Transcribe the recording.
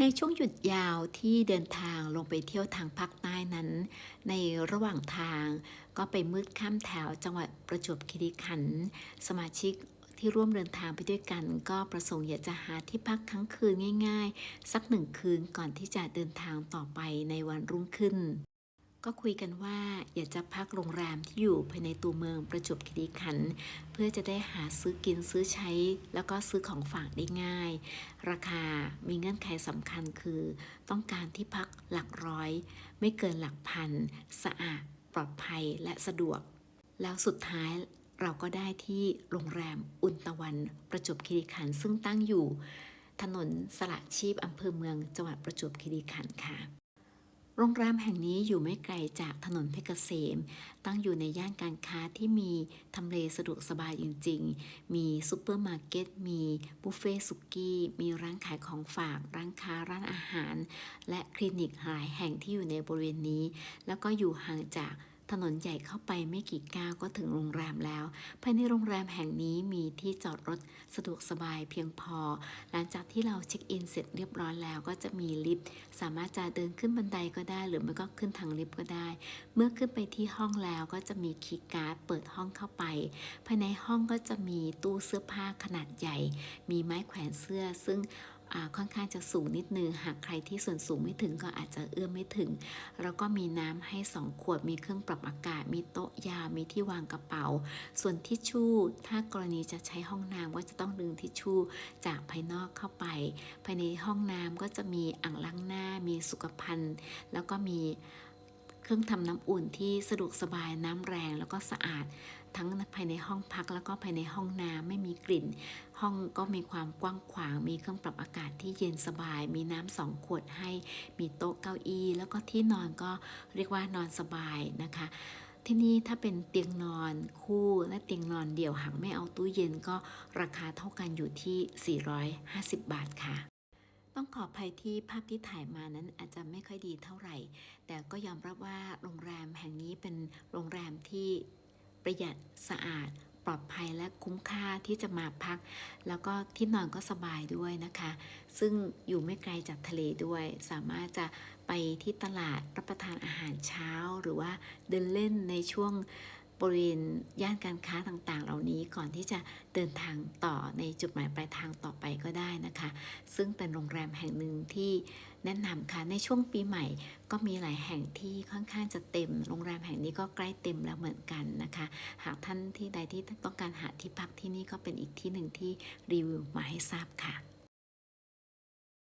ในช่วงหยุดยาวที่เดินทางลงไปเที่ยวทางภาคใต้นั้น ในระหว่างทางก็ไปมืดข้ามแถวจังหวัดประจวบคีรีขันธ์สมาชิกที่ร่วมเดินทางไปด้วยกัน ก็ประสงค์อยากจะหาที่พักค้างคืนง่าย ๆ สักหนึ่งคืนก่อนที่จะเดินทางต่อไปในวันรุ่งขึ้น ก็คุยกันว่าอยากจะพักโรงแรมที่อยู่ภายในตัวเมืองประจวบคีรีขันธ์เพื่อจะได้หาซื้อกินซื้อใช้ แล้วก็ซื้อของฝากได้ง่าย ราคามีเงื่อนไขสำคัญคือ ต้องการที่พักหลักร้อย ไม่เกินหลักพัน สะอาด ปลอดภัยและสะดวก แล้วสุดท้ายเราก็ได้ที่โรงแรมอุ่นตะวันประจวบคีรีขันธ์ซึ่งตั้งอยู่ ถนนสละชีพอำเภอเมืองจังหวัดประจวบคีรีขันธ์ค่ะ โรงแรมแห่งนี้อยู่ไม่ไกลจากถนนเพชรเกษม ตั้งอยู่ในย่านการค้าที่มีทำเลสะดวกสบายจริง ๆ มีซูเปอร์มาร์เก็ต มีบุฟเฟ่สุกี้ มีร้านขายของฝาก ร้านค้าร้านอาหาร และคลินิกหลายแห่งที่อยู่ในบริเวณนี้ แล้วก็อยู่ห่างจาก ถนนใหญ่เข้าไปไม่กี่ก้าวก็ถึงโรงแรมแล้ว ภายในโรงแรมแห่งนี้มีที่จอดรถสะดวกสบายเพียงพอ หลังจากที่เราเช็คอินเสร็จเรียบร้อยแล้วก็จะมีลิฟต์ สามารถจะเดินขึ้นบันไดก็ได้ หรือไม่ก็ขึ้นทางลิฟต์ก็ได้ เมื่อขึ้นไปที่ห้องแล้วก็จะมีคีย์การ์ดเปิดห้องเข้าไป ภายในห้องก็จะมีตู้เสื้อผ้าขนาดใหญ่ มีไม้แขวนเสื้อซึ่ง ค่อนข้างจะสูงนิดนึง หากใครที่ส่วนสูงไม่ถึงก็อาจจะเอื้อมไม่ถึง แล้วก็มีน้ำให้ 2 ขวด มีเครื่องปรับอากาศ มีโต๊ะยาว มีที่วางกระเป๋า ส่วนทิชชู่ ถ้ากรณีจะใช้ห้องน้ำก็จะต้องดึงทิชชู่จากภายนอกเข้าไป ภายในห้องน้ำก็จะมีอ่างล้างหน้า มีสุขภัณฑ์ แล้วก็มี เครื่องทำน้ำอุ่นที่สะดวกสบายน้ำแรงแล้วก็สะอาด ทั้งภายในห้องพักแล้วก็ภายในห้องน้ำไม่มีกลิ่น ห้องก็มีความกว้างขวาง มีเครื่องปรับอากาศที่เย็นสบาย มีน้ำสองขวดให้ มีโต๊ะเก้าอี้ แล้วก็ที่นอนก็เรียกว่านอนสบายนะคะที่นี่ถ้าเป็นเตียงนอนคู่และเตียงนอนเดี่ยวหากไม่เอาตู้เย็นก็ราคาเท่ากันอยู่ที่ 450 บาทค่ะ องขออภัยที่ภาพที่ถ่ายมานั้นอาจจะไม่ค่อยดีเท่าไหร่ แต่ก็ยอมรับว่าโรงแรมแห่งนี้เป็นโรงแรมที่ประหยัดสะอาดปลอดภัยและคุ้มค่าที่จะมาพัก แล้วก็ที่นอนก็สบายด้วยนะคะ ซึ่งอยู่ไม่ไกลจากทะเลด้วย สามารถจะไปที่ตลาดรับประทานอาหารเช้า หรือว่าเดินเล่นในช่วง บริเวณย่านการค้าต่างๆ เหล่านี้ก่อนที่จะเดินทางต่อในจุดหมายปลายทางต่อไปก็ได้นะคะ ซึ่งเป็นโรงแรมแห่งหนึ่งที่แนะนำค่ะในช่วงปีใหม่ ก็มีหลายแห่งที่ค่อนข้างจะเต็ม โรงแรมแห่งนี้ก็ใกล้เต็มแล้วเหมือนกันนะคะ หากท่านที่ใดที่ต้องการหาที่พักที่นี่ก็เป็นอีกที่หนึ่งที่รีวิวมาให้ทราบค่ะ